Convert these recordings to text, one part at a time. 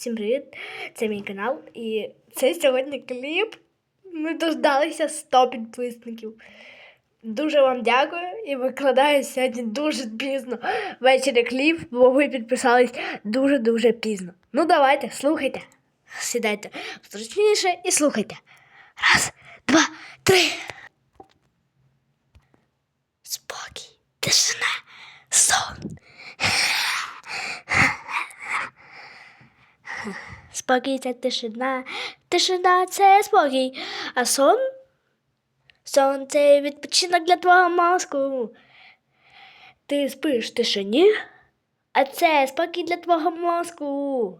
Всім привіт! Це мій канал. І це сьогодні кліп. Ми дождалися 100 підписників. Дуже вам дякую і викладаю сьогодні дуже пізно ввечері кліп, бо ви підписались дуже-дуже пізно. Ну давайте, слухайте. Сідайте зручніше і слухайте. Раз, два, три. Спокій, тишина, сон. Спокій це тишина, тишина це спокій, а сон? Сон це відпочинок для твого мозку. Ти спиш в тишині, а це спокій для твого мозку.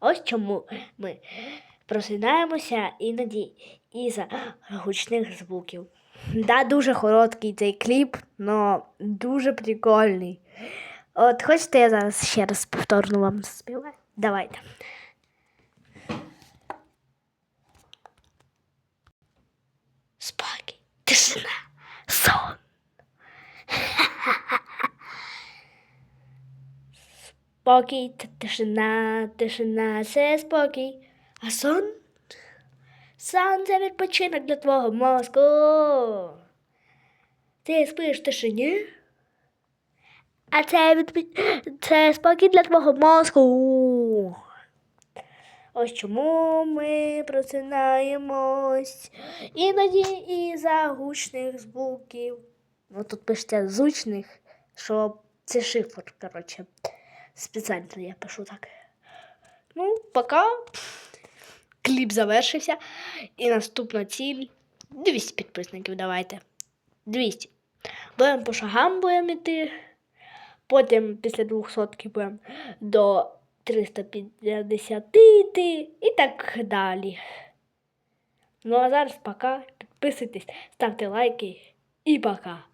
Ось чому ми просинаємося іноді із-за гучних звуків. Да, дуже короткий цей кліп, але дуже прикольний. От хочете я зараз ще раз повторно вам співаю? Давайте. Спокій, тишина, сон. Спокій, тишина, тишина, це спокій. А сон? Сон це відпочинок для твого мозку. Ти спиш в тишині? А це, відп... це спокій для твого мозку. Ось чому ми просинаємось іноді із-за гучних звуків. Ну тут пишеться звучних, що це шифр, коротше. Спеціально я пишу так. Ну, поки кліп завершився. І наступна ціль 200 підписників давайте. 200. Будемо по шагам будемо йти. Потім після 200 будемо до 350 йти і так далі. Ну а зараз пока. Підписуйтесь, ставте лайки і пока.